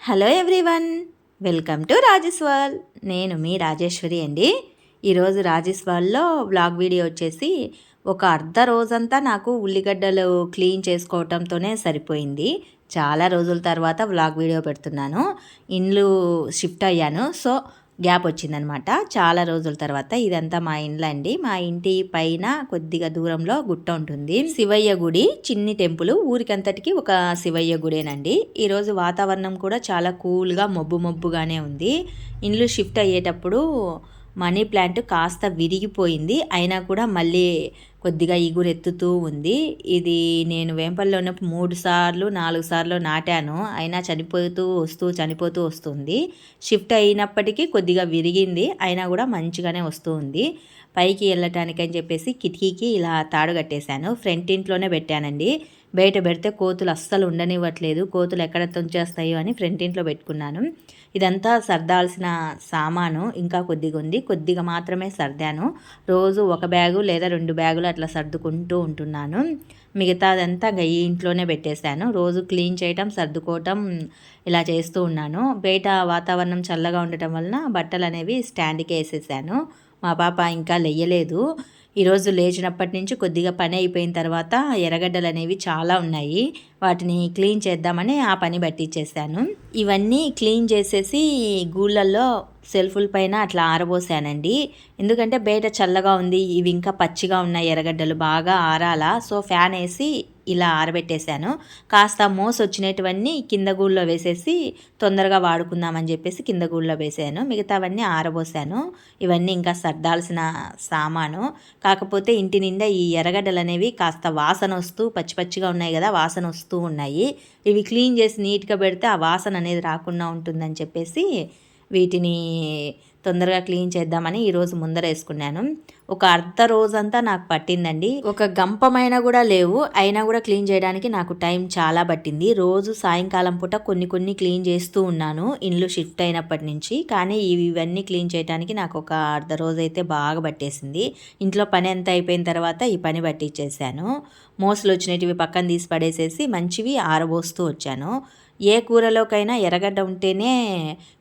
Hello everyone welcome to Rajeshwar నేను మీ రాజేశ్వరి అండి. ఈరోజు రాజేశ్వర్లో బ్లాగ్ వీడియో వచ్చేసి ఒక అర్ధ రోజంతా నాకు ఉల్లిగడ్డలు క్లీన్ చేసుకోవటంతోనే సరిపోయింది. చాలా రోజుల తర్వాత వ్లాగ్ వీడియో పెడుతున్నాను. ఇండ్లు షిఫ్ట్ అయ్యాను. సో గ్యాప్ వచ్చిందనమాట. చాలా రోజుల తర్వాత ఇదంతా మా ఇండ్లు అండి. మా ఇంటి పైన కొద్దిగా దూరంలో గుట్ట ఉంటుంది. శివయ్య గుడి చిన్ని టెంపుల్ ఊరికంతటికి ఒక శివయ్య గుడేనండి. ఈరోజు వాతావరణం కూడా చాలా కూల్గా మబ్బు మబ్బుగానే ఉంది. ఇండ్లు షిఫ్ట్ అయ్యేటప్పుడు మనీ ప్లాంట్ కాస్త విరిగిపోయింది. అయినా కూడా మళ్ళీ కొద్దిగా ఎత్తుతూ ఉంది. ఇది నేను వేంపల్లో ఉన్నప్పుడు మూడు సార్లు నాలుగు సార్లు నాటాను. అయినా చనిపోతూ వస్తూ చనిపోతూ వస్తుంది. షిఫ్ట్ అయినప్పటికీ కొద్దిగా విరిగింది. అయినా కూడా మంచిగానే వస్తూ ఉంది. పైకి వెళ్ళటానికని చెప్పేసి కిటికీకి ఇలా తాడు కట్టేశాను. ఫ్రంట్ ఇంట్లోనే పెట్టానండి. బయట పెడితే కోతులు అస్సలు ఉండనివ్వట్లేదు కోతులు ఎక్కడ తుంచేస్తాయో అని ఫ్రంట్ ఇంట్లో పెట్టుకున్నాను. ఇదంతా సర్దాల్సిన సామాను ఇంకా కొద్దిగా ఉంది. కొద్దిగా మాత్రమే సర్దాను. రోజు ఒక బ్యాగు లేదా రెండు బ్యాగులు అట్లా సర్దుకుంటూ ఉంటున్నాను. మిగతాదంతా ఈ ఇంట్లోనే పెట్టేశాను. రోజు క్లీన్ చేయటం సర్దుకోవటం ఇలా చేస్తూ ఉన్నాను. బయట వాతావరణం చల్లగా ఉండటం వలన బట్టలు అనేవి స్టాండ్కి వేసేసాను. మా పాప ఇంకా లేయలేదు. ఈరోజు లేచినప్పటి నుంచి కొద్దిగా పని అయిపోయిన తర్వాత ఎర్రగడ్డలు అనేవి చాలా ఉన్నాయి. వాటిని క్లీన్ చేద్దామని ఆ పని పట్టించేసాను ఇవన్నీ క్లీన్ చేసేసి గూళ్ళల్లో సెల్ఫుల పైన అట్లా ఆరబోసానండి. ఎందుకంటే బయట చల్లగా ఉంది ఇవి ఇంకా పచ్చిగా ఉన్నాయి ఎర్రగడ్డలు బాగా ఆరాల. సో ఫ్యాన్ వేసి ఇలా ఆరబెట్టేశాను. కాస్త మోస్ వచ్చినటువన్నీ కింద గూళ్ళో వేసేసి తొందరగా వాడుకుందామని చెప్పేసి కింద గూళ్ళో వేసాను. మిగతావన్నీ ఆరబోసాను. ఇవన్నీ ఇంకా సర్దాల్సిన సామాను. కాకపోతే ఇంటి నిండా ఈ ఎర్రగడ్డలు అనేవి కాస్త వాసన వస్తూ పచ్చి పచ్చిగా ఉన్నాయి కదా వాసన వస్తూ ఉన్నాయి. ఇవి క్లీన్ చేసి నీట్గా పెడితే ఆ వాసన అనేది రాకుండా ఉంటుందని చెప్పేసి వీటిని తొందరగా క్లీన్ చేద్దామని ఈరోజు ముందర వేసుకున్నాను. ఒక అర్ధ రోజంతా నాకు పట్టిందండి. ఒక గంపమైన కూడా లేవు. అయినా కూడా క్లీన్ చేయడానికి నాకు టైం చాలా పట్టింది. రోజు సాయంకాలం పూట కొన్ని కొన్ని క్లీన్ చేస్తూ ఉన్నాను. ఇండ్లు షిఫ్ట్ అయినప్పటి నుంచి. కానీ ఇవన్నీ క్లీన్ చేయడానికి నాకు ఒక అర్ధ రోజు అయితే బాగా పట్టేసింది. ఇంట్లో పని ఎంత అయిపోయిన తర్వాత ఈ పని పట్టించేసాను మోసలు వచ్చినవి పక్కన తీసి పడేసేసి మంచివి ఆరబోస్తూ వచ్చాను. ఏ కూరలోకైనా ఎర్రగడ్డ ఉంటేనే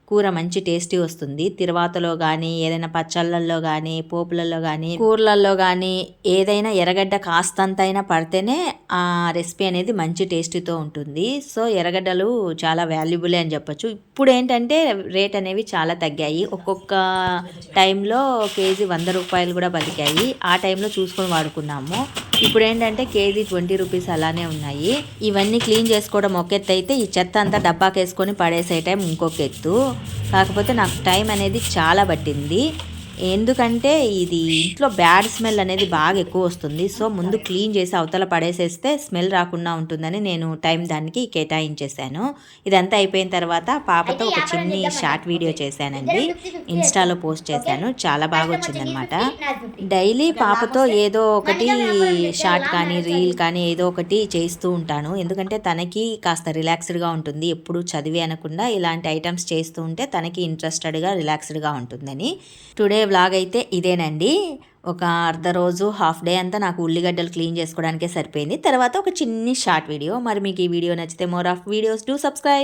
కూర మంచి టేస్టీ వస్తుంది. తిరువాతలో కానీ ఏదైనా పచ్చళ్ళల్లో కానీ పోపులలో కానీ కూరలలో కానీ ఏదైనా ఎర్రగడ్డ కాస్తంతైనా పడితేనే ఆ రెసిపీ అనేది మంచి టేస్టీతో ఉంటుంది. సో ఎర్రగడ్డలు చాలా వాల్యుబులే అని చెప్పొచ్చు. ఇప్పుడు ఏంటంటే రేట్ అనేవి చాలా తగ్గాయి. ఒక్కొక్క టైంలో కేజీ వంద రూపాయలు కూడా బతికాయి. ఆ టైంలో చూసుకొని వాడుకున్నాము. ఇప్పుడు ఏంటంటే కేజీ ట్వంటీ రూపీస్ అలానే ఉన్నాయి. ఇవన్నీ క్లీన్ చేసుకోవడం ఒక ఎత్తు అయితే ఈ చెత్త అంతా డబ్బాకేసుకొని పడేసే టైం ఇంకొక ఎత్తు. కాకపోతే నాకు టైం అనేది చాలా పట్టింది. ఎందుకంటే ఇది ఇంట్లో బ్యాడ్ స్మెల్ అనేది బాగా ఎక్కువ వస్తుంది. సో ముందు క్లీన్ చేసి అవతల పడేసేస్తే స్మెల్ రాకుండా ఉంటుందని నేను టైం దానికి కేటాయించేశాను. ఇదంతా అయిపోయిన తర్వాత పాపతో ఒక చిన్ని షార్ట్ వీడియో చేశానండి. ఇన్స్టాలో పోస్ట్ చేశాను. చాలా బాగా వచ్చిందనమాట డైలీ పాపతో ఏదో ఒకటి షార్ట్ కానీ రీల్ కానీ ఏదో ఒకటి చేస్తూ ఉంటాను. ఎందుకంటే తనకి కాస్త రిలాక్స్డ్గా ఉంటుంది. ఎప్పుడు చదివి అనకుండా ఇలాంటి ఐటమ్స్ చేస్తూ ఉంటే తనకి ఇంట్రెస్టెడ్గా రిలాక్స్డ్గా ఉంటుందని. టుడే వ్లాగ్ అయితే ఇదేనండి. ఒక అర్ధ రోజు హాఫ్ డే అంతా నాకు ఉల్లిగడ్డలు క్లీన్ చేసుకోవడానికే సరిపోయింది. తర్వాత ఒక చిన్ని షార్ట్ వీడియో. మరి మీకు ఈ వీడియో నచ్చితే more of videos. Do subscribe!